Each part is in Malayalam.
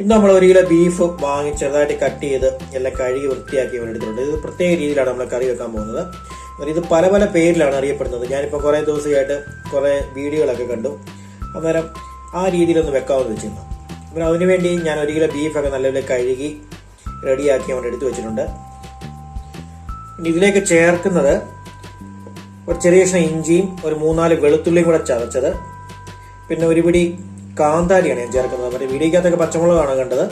ഇന്ന് നമ്മൾ ഒരു കിലോ ബീഫ് വാങ്ങി ചെറുതായിട്ട് കട്ട് ചെയ്ത് എല്ലാം കഴുകി വൃത്തിയാക്കി എടുത്തിട്ടുണ്ട്. ഇത് പ്രത്യേക രീതിയിലാണ് നമ്മൾ കറി വെക്കാൻ പോകുന്നത്. ഇത് പല പല പേരിലാണ് അറിയപ്പെടുന്നത്. ഞാനിപ്പോൾ കുറേ ദിവസമായിട്ട് കുറേ വീഡിയോകളൊക്കെ കണ്ടു. അന്നേരം ആ രീതിയിലൊന്ന് വെക്കാമെന്ന് വെച്ചിരുന്നു. അപ്പോൾ അതിനുവേണ്ടി ഞാൻ ഒരു കിലോ ബീഫൊക്കെ നല്ലപോലെ കഴുകി റെഡിയാക്കി അവിടെ എടുത്തു വെച്ചിട്ടുണ്ട്. ഇതിലേക്ക് ചേർക്കുന്നത് ഒരു ചെറിയ കഷ്ണം ഇഞ്ചിയും ഒരു മൂന്നാൽ വെളുത്തുള്ളിയും കൂടെ ചതച്ചത്. പിന്നെ ഒരു പിടി കാന്താരിയാണ് ഞാൻ ചേർക്കുന്നത്. മറ്റേ വീടിക്കകത്തൊക്കെ പച്ചമുളകാണ് കണ്ടത്.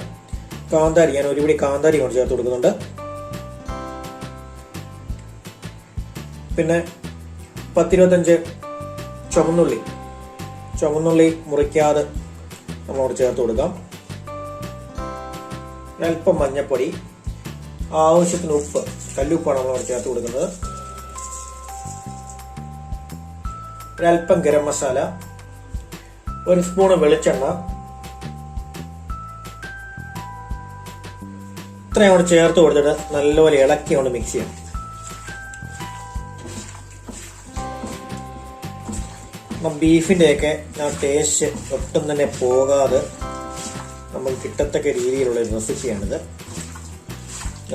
കാന്താരി ഞാൻ ഒരു പിടി കാന്താരി കൊണ്ട് ചേർത്ത് കൊടുക്കുന്നുണ്ട്. പിന്നെ പത്തിരുപത്തഞ്ച് ചുവന്നുള്ളി. ചുവന്നുള്ളി മുറിക്കാതെ നമ്മളോട് ചേർത്ത് കൊടുക്കാം. അല്പം മഞ്ഞപ്പൊടി. ആവശ്യത്തിന് ഉപ്പ് കല്ലുപ്പാണ് നമ്മളോട് ചേർത്ത് കൊടുക്കുന്നത്. ഒരല്പം ഗരം മസാല. ഒരു സ്പൂണ് വെളിച്ചെണ്ണ. ഇത്രയും കൂടെ ചേർത്ത് കൊടുത്തിട്ട് നല്ലപോലെ ഇളക്കി കൊണ്ട് മിക്സ് ചെയ്യാം. അപ്പം ഒക്കെ ആ ടേസ്റ്റ് ഒട്ടും തന്നെ പോകാതെ നമ്മൾ കിട്ടത്തക്ക രീതിയിലുള്ള ഒരു റെസിപ്പിയാണിത്.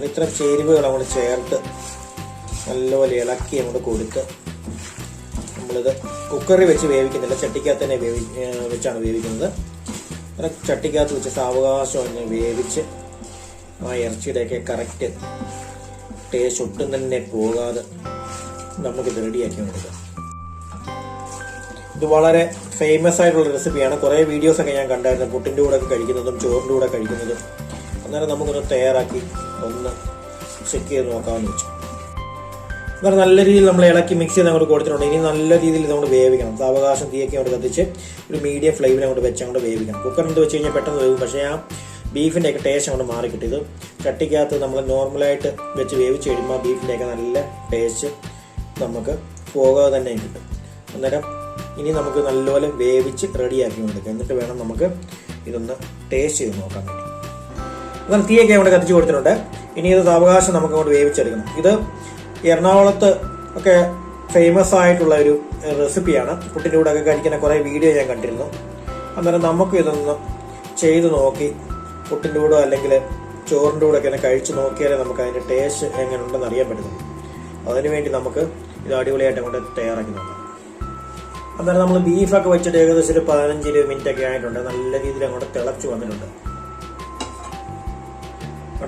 ഇത്ര ചേരുവകൾ നമ്മൾ ചേർത്ത് നല്ലപോലെ ഇളക്കി അങ്ങോട്ട് കൊടുത്ത് നമ്മളിത് കുക്കറിൽ വെച്ച് വേവിക്കുന്നില്ല. ചട്ടിക്കകത്ത് തന്നെ വേവി വെച്ചാണ് വേവിക്കുന്നത്. അങ്ങനെ ചട്ടിക്കകത്ത് വെച്ച് സാവകാശം ഒന്ന് വേവിച്ച് ആ ഇറച്ചിയുടെയൊക്കെ കറക്റ്റ് ടേസ്റ്റ് ഒട്ടും തന്നെ പോകാതെ നമുക്കിത് റെഡിയാക്കി കൊടുക്കാം. ഇത് വളരെ ഫേമസ് ആയിട്ടുള്ള റെസിപ്പിയാണ് കുറേ വീഡിയോസൊക്കെ ഞാൻ കണ്ടായിരുന്നു. പുട്ടിന്റെ കൂടെ കഴിക്കുന്നതും ചോറിന്റെ കൂടെ കഴിക്കുന്നതും. അന്നേരം നമുക്കൊന്ന് തയ്യാറാക്കി ഒന്ന് ചെക്ക് ചെയ്ത് നോക്കാമെന്ന് വെച്ചു. അന്നേരം നല്ല രീതിയിൽ നമ്മൾ ഇളക്കി മിക്സ് ചെയ്ത് അങ്ങോട്ട് കൊടുത്തിട്ടുണ്ട്. ഇനി നല്ല രീതിയിൽ ഇതങ്ങോട്ട് അങ്ങോട്ട് വേവിക്കണം. സാവകാശം തീയൊക്കെ അങ്ങോട്ട് കത്തിച്ച് ഒരു മീഡിയം ഫ്ലെയിമിൽ അങ്ങോട്ട് വെച്ച് അങ്ങോട്ട് വേവിക്കണം. കുക്കറിന് വെച്ച് കഴിഞ്ഞാൽ പെട്ടെന്ന് വേവും. പക്ഷേ ആ ബീഫിന്റെ ഒക്കെ ടേസ്റ്റ് അങ്ങോട്ട് മാറി കിട്ടിയത് ചട്ടിക്കകത്ത് നമ്മൾ നോർമലായിട്ട് വെച്ച് വേവിച്ച് കഴിയുമ്പോൾ ബീഫിന്റെ ഒക്കെ നല്ല ടേസ്റ്റ് നമുക്ക് പോകാതെ തന്നെ കിട്ടും. അന്നേരം ഇനി നമുക്ക് നല്ലപോലെ വേവിച്ച് റെഡിയാക്കി കൊടുക്കാം എന്നിട്ട് വേണം നമുക്ക് ഇതൊന്ന് ടേസ്റ്റ് ചെയ്ത് നോക്കാൻ വേണ്ടി. അങ്ങനെ തീയൊക്കെ അവിടെ കത്തിച്ച് കൊടുത്തിട്ടുണ്ട്. ഇനി ഇത് അവകാശം നമുക്ക് അങ്ങോട്ട് വേവിച്ചെടുക്കണം. ഇത് എറണാകുളത്ത് ഒക്കെ ഫേമസ് ആയിട്ടുള്ള ഒരു റെസിപ്പിയാണ് പുട്ടിന്റെ കൂടെ ഒക്കെ കഴിക്കുന്ന കുറേ വീഡിയോ ഞാൻ കണ്ടിരുന്നു. അന്നേരം നമുക്കും ഇതൊന്ന് ചെയ്ത് നോക്കി. പുട്ടിന്റെ കൂടെ അല്ലെങ്കിൽ ചോറിന്റെ കൂടെ ഒക്കെ കഴിച്ച് നോക്കിയാലേ നമുക്ക് അതിന്റെ ടേസ്റ്റ് എങ്ങനെ ഉണ്ടെന്ന് അറിയാൻ പറ്റുന്നുള്ളൂ അതിനുവേണ്ടി നമുക്ക് ഇത് അടിപൊളിയായിട്ട് അങ്ങോട്ട് തയ്യാറാക്കി നോക്കാം. അന്നേരം നമ്മൾ ബീഫൊക്കെ വെച്ചിട്ട് ഏകദേശം ഒരു പതിനഞ്ച് ഇരുപത് മിനിറ്റ് ഒക്കെ ആയിട്ടുണ്ട്. നല്ല രീതിയിൽ അങ്ങോട്ട് തിളച്ച് വന്നിട്ടുണ്ട്.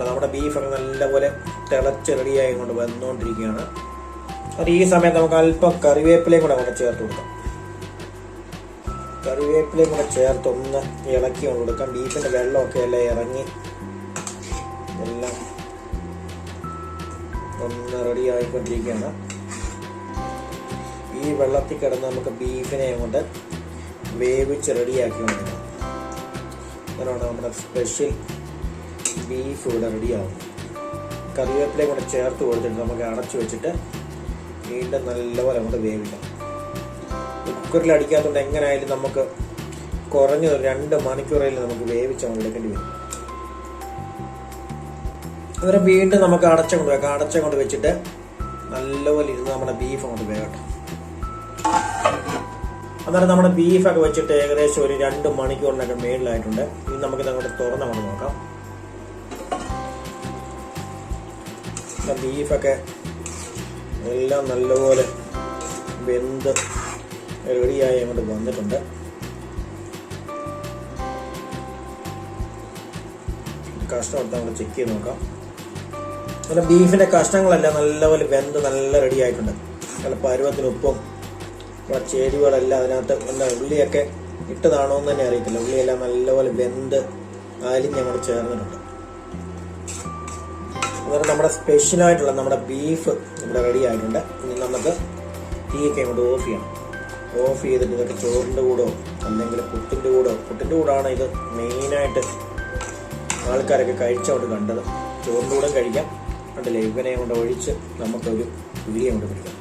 അവിടെ നമ്മുടെ ബീഫൊക്കെ നല്ലപോലെ തിളച്ച് റെഡിയായി കൊണ്ട് വന്നുകൊണ്ടിരിക്കുകയാണ് അത് ഈ സമയത്ത് നമുക്ക് അല്പം കറിവേപ്പിലയും കൂടെ നമുക്ക് ചേർത്ത് കൊടുക്കാം. കറിവേപ്പിലയും കൂടെ ചേർത്ത് ഒന്ന് ഇളക്കി കൊണ്ട് കൊടുക്കാം. ബീഫിന്റെ വെള്ളമൊക്കെ എല്ലാം ഇറങ്ങി? എല്ലാം ഒന്ന് റെഡി ആയിക്കൊണ്ടിരിക്കുകയാണ്. ഈ വെള്ളത്തിൽ കിടന്ന് നമുക്ക് ബീഫിനെ കൊണ്ട് വേവിച്ച് റെഡിയാക്കി കൊണ്ടിരിക്കണം അങ്ങനെയാണ് നമ്മുടെ സ്പെഷ്യൽ ബീഫ് ഇവിടെ റെഡിയാവും കറിവേപ്പിലയും കൂടെ ചേർത്ത് കൊടുത്തിട്ട് നമുക്ക് അടച്ചു വെച്ചിട്ട് വീണ്ടും നല്ലപോലെ നമുക്ക് വേവിക്കാം. കുക്കറിൽ അടിക്കാത്തതുകൊണ്ട് എങ്ങനെയായാലും നമുക്ക് കുറഞ്ഞ രണ്ട് മണിക്കൂറിൽ നമുക്ക് വേവിച്ച് നമ്മൾ എടുക്കേണ്ടി വരും. അന്നേരം വീണ്ടും നമുക്ക് അടച്ച കൊണ്ട് വെക്കാം. അടച്ച കൊണ്ട് വെച്ചിട്ട് നല്ലപോലെ ഇരുന്ന് നമ്മുടെ ബീഫ് അങ്ങോട്ട് വേകട്ടെ അന്നേരം നമ്മുടെ ബീഫൊക്കെ വെച്ചിട്ട് ഏകദേശം ഒരു രണ്ട് മണിക്കൂറിനൊക്കെ മേളിലായിട്ടുണ്ട്. ഇനി നമുക്കിത് അങ്ങോട്ട് തുറന്നങ്ങോട്ട് നോക്കാം. ഇപ്പം ബീഫൊക്കെ എല്ലാം നല്ലപോലെ വെന്ത് റെഡിയായി അങ്ങോട്ട് വന്നിട്ടുണ്ട്. കഷ്ണം നമ്മൾ ചെക്ക് ചെയ്ത് നോക്കാം. നല്ല ബീഫിന്റെ കഷ്ണങ്ങളെല്ലാം നല്ലപോലെ വെന്ത് നല്ല റെഡി ആയിട്ടുണ്ട് നല്ല പരുവത്തിന് ഉപ്പും നമ്മുടെ ചേരുവകളെല്ലാം അതിനകത്ത് നല്ല ഉള്ളിയൊക്കെ ഇട്ടതാണോ എന്ന് തന്നെ അറിയത്തില്ല. ഉള്ളിയെല്ലാം നല്ലപോലെ വെന്ത് അലിഞ്ഞ് അങ്ങോട്ട് ചേർന്നിട്ടുണ്ട്. അതുപോലെ നമ്മുടെ സ്പെഷ്യലായിട്ടുള്ള നമ്മുടെ ബീഫ് ഇവിടെ റെഡി ആയിട്ടുണ്ട്. ഇനി നമുക്ക് തീയൊക്കെ അങ്ങോട്ട് ഓഫ് ചെയ്യണം. ഓഫ് ചെയ്തിട്ട് ഇതൊക്കെ ചോറിന്റെ കൂടോ അല്ലെങ്കിൽ പുട്ടിന്റെ കൂടോ. പുട്ടിന്റെ കൂടാണ് ഇത് മെയിനായിട്ട് ആൾക്കാരൊക്കെ കഴിച്ചോണ്ട് കണ്ടത്. ചോറിന്റെ കൂടെ കഴിക്കാം. കണ്ടില്ലേ ഇവനെ കൊണ്ട് ഒഴിച്ച് നമുക്കൊരു ഉള്ളിയെ കൊണ്ട് പിടിക്കാം.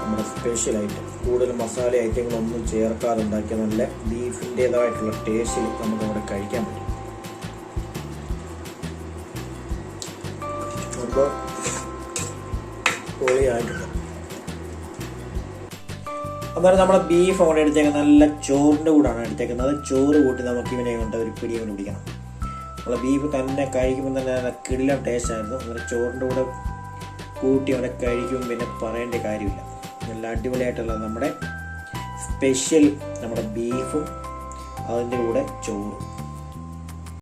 നമ്മുടെ സ്പെഷ്യലായിട്ട് കൂടുതൽ മസാല ഐറ്റങ്ങളൊന്നും ചേർക്കാതെ ഉണ്ടാക്കിയ നല്ല ബീഫിന്റെതായിട്ടുള്ള ടേസ്റ്റിൽ നമുക്ക് അവിടെ കഴിക്കാൻ പറ്റും. അപ്പോൾ പൊളിയായിട്ടുണ്ട് അന്നേരം നമ്മൾ ബീഫ് അങ്ങനെ എടുത്തേക്കുന്നത് നല്ല ചോറിന്റെ കൂടാണ് എടുത്തേക്കുന്നത്. ചോറ് കൂട്ടി നമുക്ക് ഇവനെ കൊണ്ട് ഒരു പിടി കൊണ്ട് പിടിക്കണം. നമ്മളെ ബീഫ് തന്നെ കഴിക്കുമ്പോൾ തന്നെ നല്ല കിടിലം ടേസ്റ്റ് ആയിരുന്നു. അങ്ങനെ ചോറിന്റെ കൂടെ കൂട്ടി അവിടെ കഴിക്കും പിന്നെ പറയേണ്ട കാര്യമില്ല. നല്ല അടിപൊളിയായിട്ടുള്ള നമ്മുടെ സ്പെഷ്യൽ നമ്മുടെ ബീഫും അതിന്റെ കൂടെ ചോറും.